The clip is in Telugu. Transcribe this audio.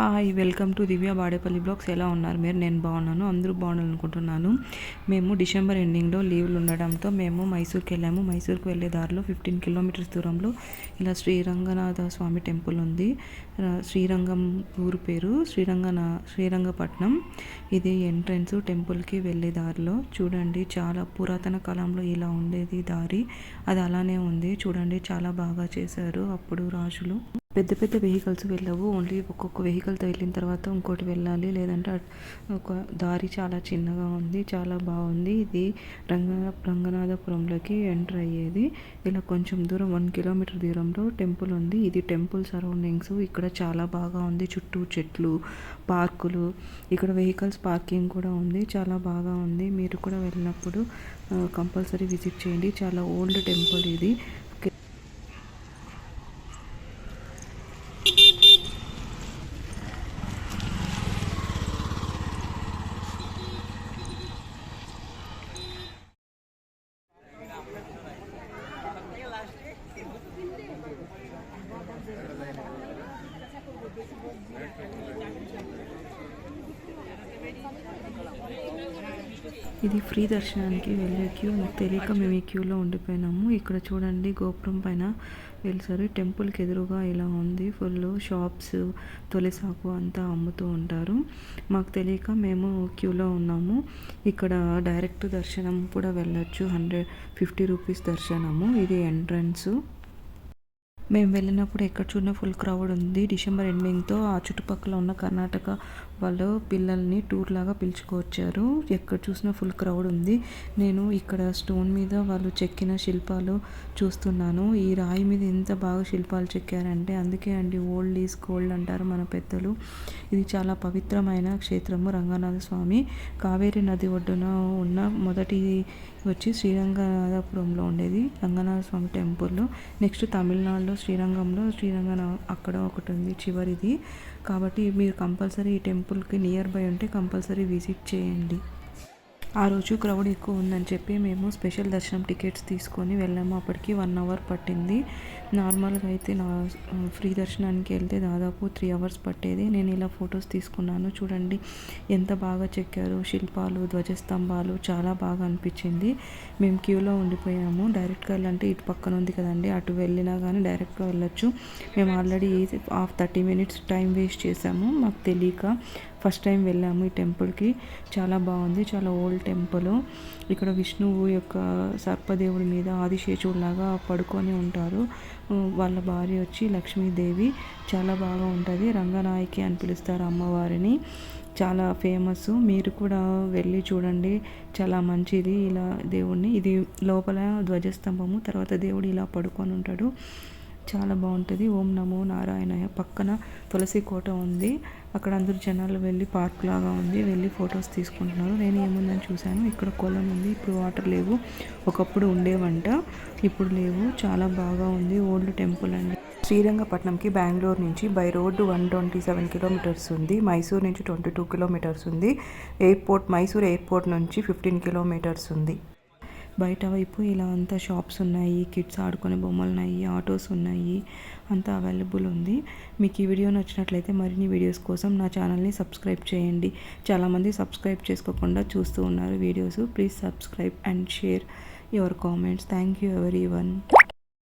Hi welcome to Divya Badepalli blogs. ఎలా ఉన్నారు? మీరు? నేను బాగున్నాను. అందరూ బాగుండాలనుకుంటున్నాను. మేము డిసెంబర్ ఎండింగ్లో లీవ్లు ఉండడంతో మేము మైసూర్కి వెళ్ళాము. మైసూర్కి వెళ్ళే దారిలో ఫిఫ్టీన్ కిలోమీటర్స్ దూరంలో ఇలా శ్రీరంగనాథ స్వామి టెంపుల్ ఉంది. శ్రీరంగం ఊరు పేరు శ్రీరంగనా శ్రీరంగపట్నం. ఇది ఎంట్రన్స్ టెంపుల్కి వెళ్ళే దారిలో. చూడండి చాలా పురాతన కాలంలో ఇలా ఉండేది దారి. అది అలానే ఉంది. చూడండి చాలా బాగా చేశారు అప్పుడు రాజులు. పెద్ద పెద్ద వెహికల్స్ వెళ్ళవు. ఓన్లీ ఒక్కొక్క వెహికల్తో వెళ్ళిన తర్వాత ఇంకోటి వెళ్ళాలి. లేదంటే ఒక దారి చాలా చిన్నగా ఉంది చాలా బాగుంది. ఇది రంగ రంగనాథపురంలోకి ఎంటర్ అయ్యేది. ఇలా కొంచెం దూరం వన్ కిలోమీటర్ దూరంలో టెంపుల్ ఉంది. ఇది టెంపుల్ సరౌండింగ్స్. ఇక్కడ చాలా బాగా ఉంది. చుట్టూ చెట్లు పార్కులు ఇక్కడ వెహికల్స్ పార్కింగ్ కూడా ఉంది. చాలా బాగా ఉంది. మీరు కూడా వెళ్ళినప్పుడు కంపల్సరీ విజిట్ చేయండి. చాలా ఓల్డ్ టెంపుల్ ఇది. ఇది ఫ్రీ దర్శనానికి వెళ్ళే క్యూ. తెలియక మేము ఈ క్యూలో ఉండిపోయినాము. ఇక్కడ చూడండి గోపురం పైన వెళ్తారు టెంపుల్కి ఎదురుగా ఇలా ఉంది. ఫుల్ షాప్స్ తొలిసాకు అంతా అమ్ముతూ ఉంటారు. మాకు తెలియక మేము క్యూలో ఉన్నాము. ఇక్కడ డైరెక్ట్ దర్శనం కూడా వెళ్ళొచ్చు. హండ్రెడ్ ఫిఫ్టీ రూపీస్ దర్శనము. ఇది ఎంట్రన్స్. మేము వెళ్ళినప్పుడు ఎక్కడ చూసినా ఫుల్ క్రౌడ్ ఉంది. డిసెంబర్ ఎండింగ్తో ఆ చుట్టుపక్కల ఉన్న కర్ణాటక వాళ్ళు పిల్లల్ని టూర్ లాగా పిలుచుకొచ్చారు. ఎక్కడ చూసినా ఫుల్ క్రౌడ్ ఉంది. నేను ఇక్కడ స్టోన్ మీద వాళ్ళు చెక్కిన శిల్పాలు చూస్తున్నాను. ఈ రాయి మీద ఎంత బాగా శిల్పాలు చెక్కారంటే అందుకే అండి ఓల్డ్ ఈజ్ గోల్డ్ అంటారు మన పెద్దలు. ఇది చాలా పవిత్రమైన క్షేత్రము రంగనాథ స్వామి. కావేరి నది ఒడ్డున ఉన్న మొదటి వచ్చి శ్రీరంగనాథపురంలో ఉండేది రంగనాథ స్వామి టెంపుల్. నెక్స్ట్ తమిళనాడులో శ్రీరంగంలో శ్రీరంగన అక్కడ ఒకటి ఉంది చివరిది. కాబట్టి మీరు కంపల్సరీ ఈ టెంపుల్కి నియర్ బై ఉంటే కంపల్సరీ విజిట్ చేయండి. ఆ రోజు క్రౌడ్ ఎక్కువ ఉందని చెప్పి మేము స్పెషల్ దర్శనం టికెట్స్ తీసుకొని వెళ్ళాము. అప్పటికి వన్ అవర్ పట్టింది. నార్మల్గా అయితే నా ఫ్రీ దర్శనానికి వెళ్తే దాదాపు త్రీ అవర్స్ పట్టేది. నేను ఇలా ఫొటోస్ తీసుకున్నాను. చూడండి ఎంత బాగా చెక్కారు. శిల్పాలు ధ్వజస్తంభాలు చాలా బాగా అనిపించింది. మేము క్యూలో ఉండిపోయాము. డైరెక్ట్గా వెళ్ళాలంటే ఇటు పక్కన ఉంది కదండి. అటు వెళ్ళినా కానీ డైరెక్ట్గా వెళ్ళొచ్చు. మేము already half thirty minutes time waste చేసాము మాకు తెలియక ఫస్ట్ టైం వెళ్ళాము ఈ టెంపుల్కి. చాలా బాగుంది. చాలా ఓల్డ్ టెంపుల్. ఇక్కడ విష్ణువు యొక్క సర్పదేవుడి మీద ఆదిశేషువులాగా పడుకొని ఉంటారు. వాళ్ళ భార్య వచ్చి లక్ష్మీదేవి. చాలా బాగా ఉంటుంది. రంగనాయకి అని పిలుస్తారు అమ్మవారిని. చాలా ఫేమస్ మీరు కూడా వెళ్ళి చూడండి. చాలా మంచిది. ఇలా దేవుణ్ణి. ఇది లోపల ధ్వజస్తంభము. తర్వాత దేవుడు ఇలా పడుకొని ఉంటాడు. చాలా బాగుంటుంది. ఓం నమో నారాయణ పక్కన తులసి కోట ఉంది. అక్కడ అందరూ జనాలు వెళ్ళి పార్క్ లాగా ఉంది. వెళ్ళి ఫొటోస్ తీసుకుంటున్నారు. నేను ఏముందని చూశాను. ఇక్కడ కొలం ఉంది. ఇప్పుడు వాటర్ లేవు. ఒకప్పుడు ఉండేవంట ఇప్పుడు లేవు. చాలా బాగా ఉంది. ఓల్డ్ టెంపుల్ అండి. శ్రీరంగపట్నంకి బెంగళూరు నుంచి by road one twenty seven kilometres ఉంది. మైసూర్ నుంచి ట్వంటీ టూ కిలోమీటర్స్ ఉంది. ఎయిర్పోర్ట్ మైసూర్ ఎయిర్పోర్ట్ నుంచి ఫిఫ్టీన్ కిలోమీటర్స్ ఉంది. బయట వైపు ఇలా అంతా షాప్స్ ఉన్నాయి కిడ్స్ ఆడుకునే బొమ్మలు ఉన్నాయి ఆటోస్ ఉన్నాయి అంతా అవైలబుల్ ఉంది. మీకు ఈ వీడియో నచ్చినట్లయితే మరిన్ని వీడియోస్ కోసం నా ఛానల్ని సబ్స్క్రైబ్ చేయండి. చాలామంది సబ్స్క్రైబ్ చేసుకోకుండా చూస్తూ ఉన్నారు videos. Please subscribe and share your comments. Thank you everyone